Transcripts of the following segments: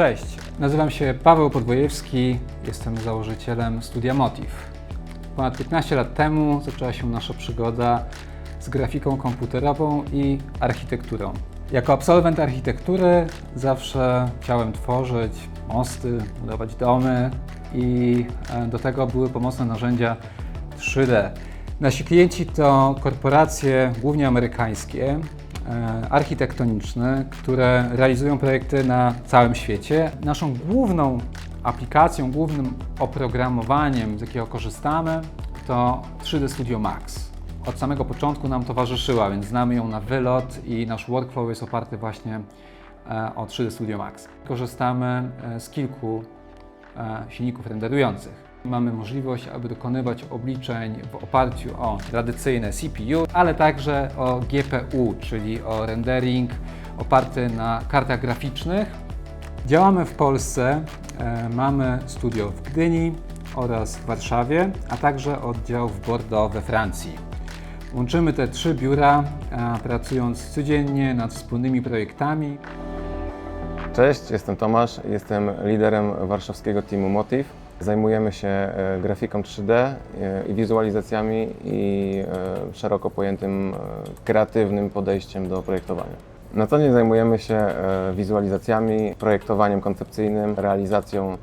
Cześć, nazywam się Paweł Podwojewski, jestem założycielem studia Motiv. Ponad 15 lat temu zaczęła się nasza przygoda z grafiką komputerową i architekturą. Jako absolwent architektury zawsze chciałem tworzyć mosty, budować domy i e, do tego były pomocne narzędzia 3D. Nasi klienci to korporacje głównie amerykańskie, architektoniczne, które realizują projekty na całym świecie. Naszą główną aplikacją, głównym oprogramowaniem, z jakiego korzystamy, to 3D Studio Max. Od samego początku nam towarzyszyła, więc znamy ją na wylot i nasz workflow jest oparty właśnie e, o 3D Studio Max. Korzystamy e, z kilku e, silników renderujących. Mamy możliwość, aby dokonywać obliczeń w oparciu o tradycyjne CPU, ale także o GPU, czyli o rendering oparty na kartach graficznych. Działamy w Polsce, e, mamy studio w Gdyni oraz w Warszawie, a także oddział w Bordeaux we Francji. Łączymy te trzy biura, e, pracując codziennie nad wspólnymi projektami. Cześć, jestem Tomasz, jestem liderem warszawskiego teamu Motiv. Zajmujemy się e, grafiką 3D e, i wizualizacjami i e, szeroko pojętym kreatywnym podejściem do projektowania. Na co dzień zajmujemy się wizualizacjami, projektowaniem koncepcyjnym, realizacją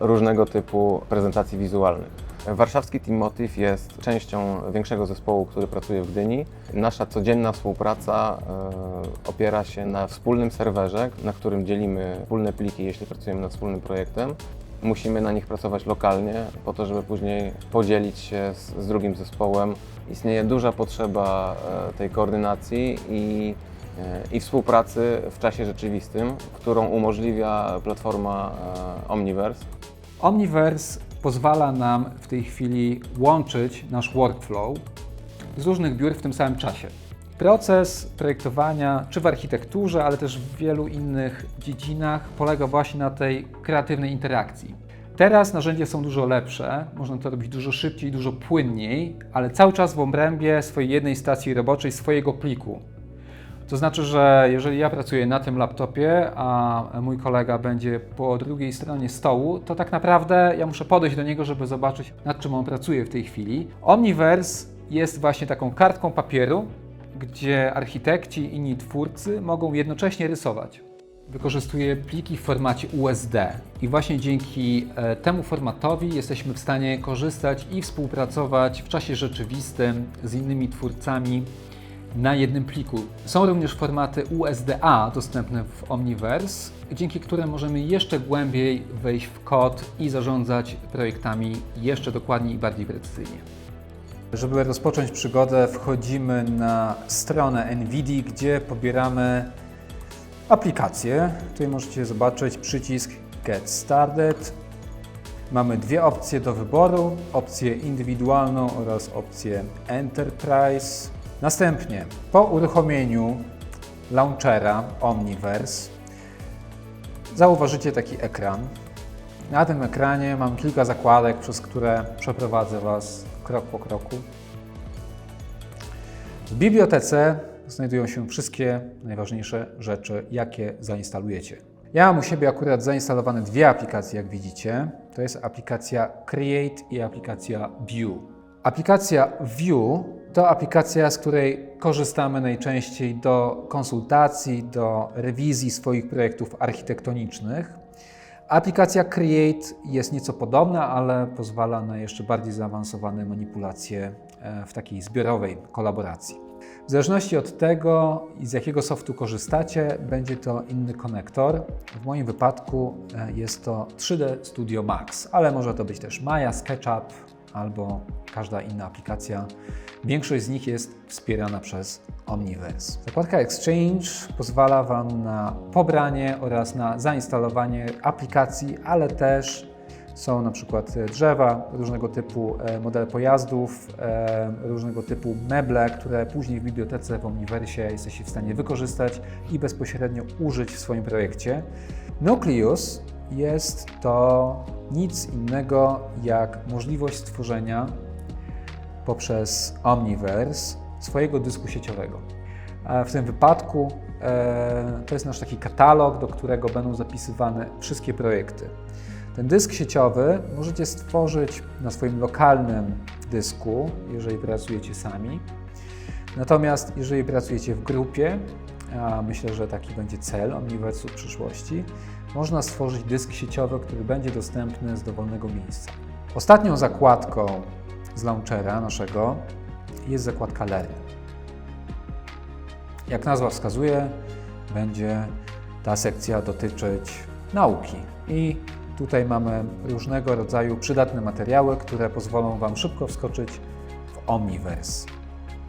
różnego typu prezentacji wizualnych. Warszawski Team Motiv jest częścią większego zespołu, który pracuje w Gdyni. Nasza codzienna współpraca opiera się na wspólnym serwerze, na którym dzielimy wspólne pliki, jeśli pracujemy nad wspólnym projektem. Musimy na nich pracować lokalnie, po to, żeby później podzielić się z, z drugim zespołem. Istnieje duża potrzeba e, tej koordynacji i, e, i współpracy w czasie rzeczywistym, którą umożliwia platforma e, Omniverse. Omniverse pozwala nam w tej chwili łączyć nasz workflow z różnych biur w tym samym czasie. Proces projektowania, czy w architekturze, ale też w wielu innych dziedzinach, polega właśnie na tej kreatywnej interakcji. Teraz narzędzia są dużo lepsze, można to robić dużo szybciej, dużo płynniej, ale cały czas w obrębie swojej jednej stacji roboczej, swojego pliku. To znaczy, że jeżeli ja pracuję na tym laptopie, a mój kolega będzie po drugiej stronie stołu, to tak naprawdę ja muszę podejść do niego, żeby zobaczyć, nad czym on pracuje w tej chwili. Omniverse jest właśnie taką kartką papieru, gdzie architekci i inni twórcy mogą jednocześnie rysować. Wykorzystuję pliki w formacie USD i właśnie dzięki e, temu formatowi jesteśmy w stanie korzystać i współpracować w czasie rzeczywistym z innymi twórcami na jednym pliku. Są również formaty USDA dostępne w Omniverse, dzięki którym możemy jeszcze głębiej wejść w kod i zarządzać projektami jeszcze dokładniej i bardziej precyzyjnie. Żeby rozpocząć przygodę, wchodzimy na stronę NVIDII, gdzie pobieramy aplikację. Tutaj możecie zobaczyć przycisk Get Started. Mamy dwie opcje do wyboru: opcję indywidualną oraz opcję Enterprise. Następnie, po uruchomieniu launchera Omniverse, zauważycie taki ekran. Na tym ekranie mam kilka zakładek, przez które przeprowadzę Was krok po kroku. W bibliotece znajdują się wszystkie najważniejsze rzeczy, jakie zainstalujecie. Ja mam u siebie akurat zainstalowane dwie aplikacje, jak widzicie. To jest aplikacja Create i aplikacja View. Aplikacja View to aplikacja, z której korzystamy najczęściej do konsultacji, do rewizji swoich projektów architektonicznych. Aplikacja Create jest nieco podobna, ale pozwala na jeszcze bardziej zaawansowane manipulacje e, w takiej zbiorowej kolaboracji. W zależności od tego, z jakiego softu korzystacie, będzie to inny konektor. W moim wypadku e, jest to 3D Studio Max, ale może to być też Maya, SketchUp albo każda inna aplikacja. Większość z nich jest wspierana przez Omniverse. Zakładka Exchange pozwala Wam na pobranie oraz na zainstalowanie aplikacji, ale też są na przykład drzewa, różnego typu e, modele pojazdów, e, różnego typu meble, które później w bibliotece w Omniverse jesteście w stanie wykorzystać i bezpośrednio użyć w swoim projekcie. Nucleus jest to nic innego jak możliwość stworzenia poprzez Omniverse swojego dysku sieciowego. A W tym wypadku e, to jest nasz taki katalog, do którego będą zapisywane wszystkie projekty. Ten dysk sieciowy możecie stworzyć na swoim lokalnym dysku, jeżeli pracujecie sami. Natomiast jeżeli pracujecie w grupie, a myślę, że taki będzie cel Omniverse w przyszłości, można stworzyć dysk sieciowy, który będzie dostępny z dowolnego miejsca. Ostatnią zakładką z launchera naszego jest zakładka Learn. Jak nazwa wskazuje, będzie ta sekcja dotyczyć nauki. I tutaj mamy różnego rodzaju przydatne materiały, które pozwolą Wam szybko wskoczyć w Omniverse.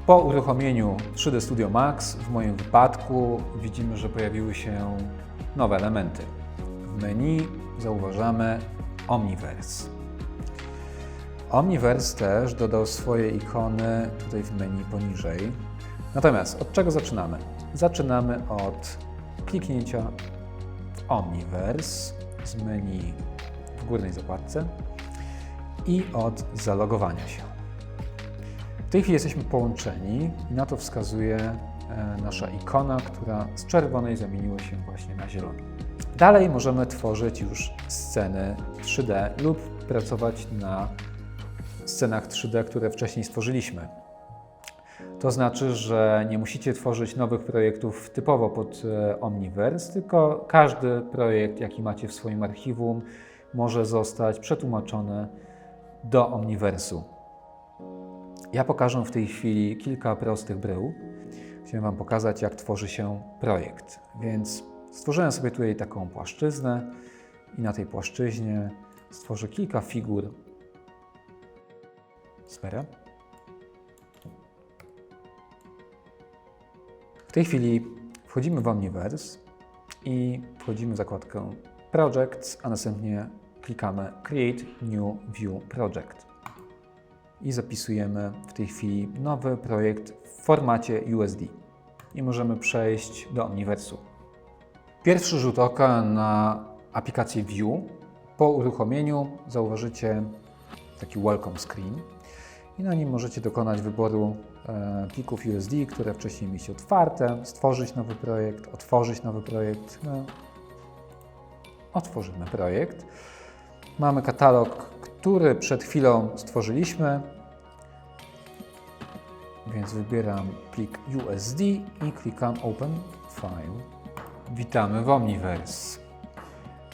Po uruchomieniu 3D Studio Max, w moim wypadku, widzimy, że pojawiły się nowe elementy. W menu zauważamy Omniverse. Omniverse też dodał swoje ikony tutaj w menu poniżej. Natomiast od czego zaczynamy? Zaczynamy od kliknięcia w Omniverse z menu w górnej zakładce i od zalogowania się. Tej chwili jesteśmy połączeni i na to wskazuje e, nasza ikona, która z czerwonej zamieniła się właśnie na zieloną. Dalej możemy tworzyć już sceny 3D lub pracować na scenach 3D, które wcześniej stworzyliśmy. To znaczy, że nie musicie tworzyć nowych projektów typowo pod e, Omniverse, tylko każdy projekt, jaki macie w swoim archiwum, może zostać przetłumaczony do Omniversu. Ja pokażę w tej chwili kilka prostych brył. Chciałem Wam pokazać, jak tworzy się projekt. Więc stworzyłem sobie tutaj taką płaszczyznę i na tej płaszczyźnie stworzę kilka figur. Sferę. W tej chwili wchodzimy w Omniverse i wchodzimy w zakładkę Projects, a następnie klikamy Create New View Project. I zapisujemy w tej chwili nowy projekt w formacie USD. I możemy przejść do Omniversu. Pierwszy rzut oka na aplikację View. Po uruchomieniu zauważycie taki welcome screen i na nim możecie dokonać wyboru e, plików USD, które wcześniej mieliście otwarte, stworzyć nowy projekt, otworzyć nowy projekt. No, otworzymy projekt. Mamy katalog, który przed chwilą stworzyliśmy, więc wybieram plik USD i klikam Open File. Witamy w Omniverse.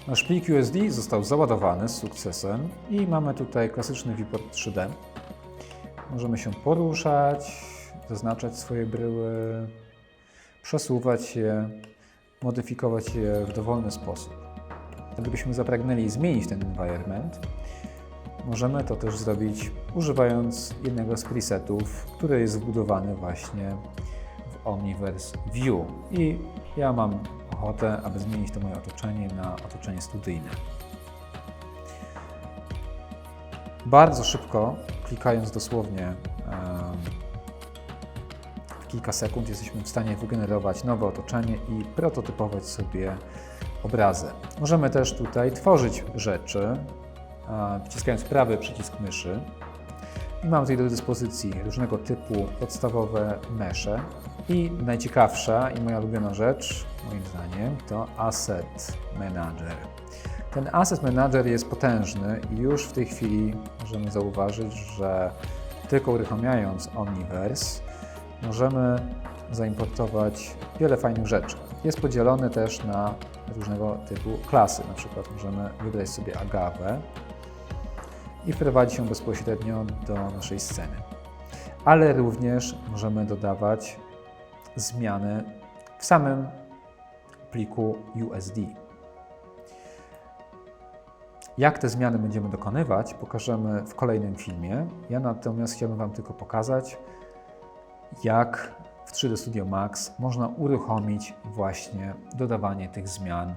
Nasz plik USD został załadowany z sukcesem i mamy tutaj klasyczny viewport 3D. Możemy się poruszać, zaznaczać swoje bryły, przesuwać je, modyfikować je w dowolny sposób. Gdybyśmy zapragnęli zmienić ten environment, możemy to też zrobić używając jednego z presetów, który jest wbudowany właśnie w Omniverse View. I ja mam ochotę, aby zmienić to moje otoczenie na otoczenie studyjne. Bardzo szybko, klikając dosłownie w kilka sekund, jesteśmy w stanie wygenerować nowe otoczenie i prototypować sobie obrazy. Możemy też tutaj tworzyć rzeczy, wciskając prawy przycisk myszy. I mam tutaj do dyspozycji różnego typu podstawowe mesze. I najciekawsza i moja ulubiona rzecz, moim zdaniem, to Asset Manager. Ten Asset Manager jest potężny i już w tej chwili możemy zauważyć, że tylko uruchamiając Omniverse możemy zaimportować wiele fajnych rzeczy. Jest podzielony też na różnego typu klasy. Na przykład możemy wybrać sobie agawę i wprowadzić ją bezpośrednio do naszej sceny. Ale również możemy dodawać zmiany w samym pliku USD. Jak te zmiany będziemy dokonywać, pokażemy w kolejnym filmie. Ja natomiast chciałbym Wam tylko pokazać, jak w 3D Studio Max można uruchomić właśnie dodawanie tych zmian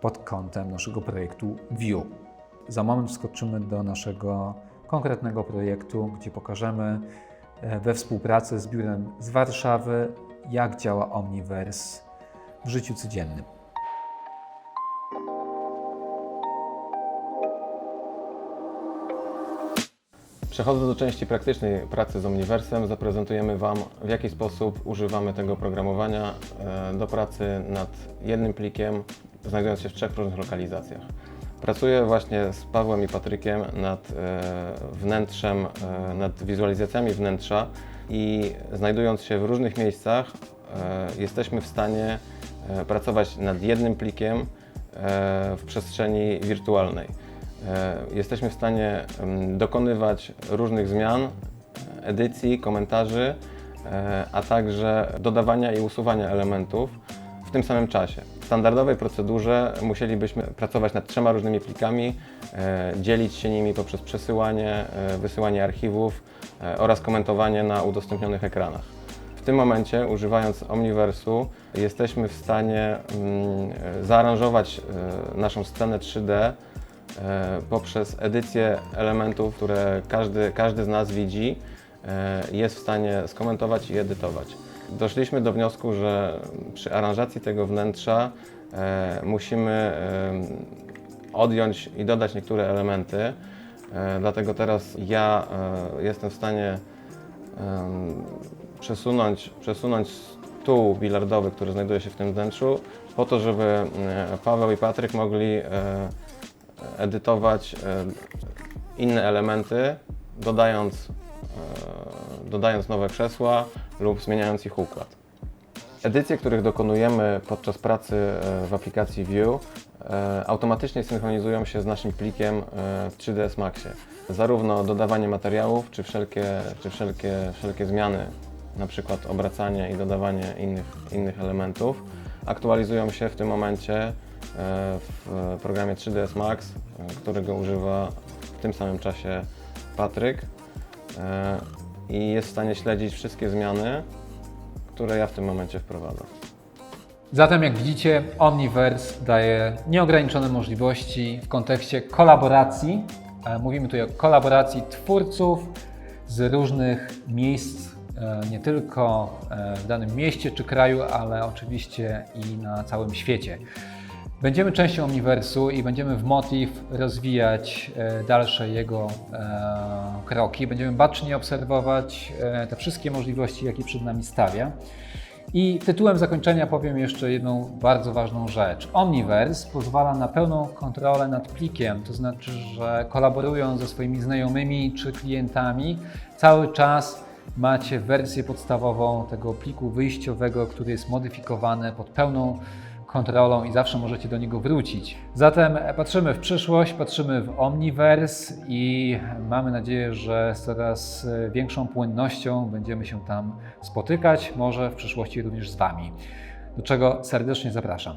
pod kątem naszego projektu View. Za moment wskoczymy do naszego konkretnego projektu, gdzie pokażemy e, we współpracy z biurem z Warszawy, jak działa Omniverse w życiu codziennym. Przechodząc do części praktycznej pracy z Omniversem, zaprezentujemy Wam, w jaki sposób używamy tego oprogramowania e, do pracy nad jednym plikiem, znajdując się w trzech różnych lokalizacjach. Pracuję właśnie z Pawłem i Patrykiem nad e, wnętrzem, e, nad wizualizacjami wnętrza i znajdując się w różnych miejscach, e, jesteśmy w stanie pracować nad jednym plikiem w przestrzeni wirtualnej. Jesteśmy w stanie dokonywać różnych zmian, edycji, komentarzy, a także dodawania i usuwania elementów w tym samym czasie. W standardowej procedurze musielibyśmy pracować nad trzema różnymi plikami, e, dzielić się nimi poprzez przesyłanie, e, wysyłanie archiwów e, oraz komentowanie na udostępnionych ekranach. W tym momencie, używając Omniversu, jesteśmy w stanie mm, zaaranżować naszą scenę 3D e, poprzez edycję elementów, które każdy, każdy z nas widzi, jest w stanie skomentować i edytować. Doszliśmy do wniosku, że przy aranżacji tego wnętrza e, musimy e, odjąć i dodać niektóre elementy. E, Dlatego teraz ja e, jestem w stanie em, przesunąć, przesunąć stół bilardowy, który znajduje się w tym wnętrzu, po to, żeby e, Paweł i Patryk mogli e, edytować e, inne elementy, dodając, e, dodając nowe krzesła lub zmieniając ich układ. Edycje, których dokonujemy podczas pracy e, w aplikacji View, e, automatycznie synchronizują się z naszym plikiem e, w 3ds Maxie. Zarówno dodawanie materiałów, czy wszelkie, czy wszelkie, wszelkie zmiany, na przykład obracanie i dodawanie innych, innych elementów, aktualizują się w tym momencie e, w programie 3ds Max, e, którego używa w tym samym czasie Patryk e, i jest w stanie śledzić wszystkie zmiany, które ja w tym momencie wprowadzam. Zatem, jak widzicie, Omniverse daje nieograniczone możliwości w kontekście kolaboracji. E, Mówimy tutaj o kolaboracji twórców z różnych miejsc, e, nie tylko e, w danym mieście czy kraju, ale oczywiście i na całym świecie. Będziemy częścią Omniversu i będziemy w Motiv rozwijać e, dalsze jego e, kroki. Będziemy bacznie obserwować e, te wszystkie możliwości, jakie przed nami stawia. I tytułem zakończenia powiem jeszcze jedną bardzo ważną rzecz. Omniverse pozwala na pełną kontrolę nad plikiem, to znaczy, że kolaborując ze swoimi znajomymi czy klientami, cały czas macie wersję podstawową tego pliku wyjściowego, który jest modyfikowany pod pełną kontrolą i zawsze możecie do niego wrócić. Zatem patrzymy w przyszłość, patrzymy w Omniverse i mamy nadzieję, że z coraz e, większą płynnością będziemy się tam spotykać, może w przyszłości również z Wami, do czego serdecznie zapraszam.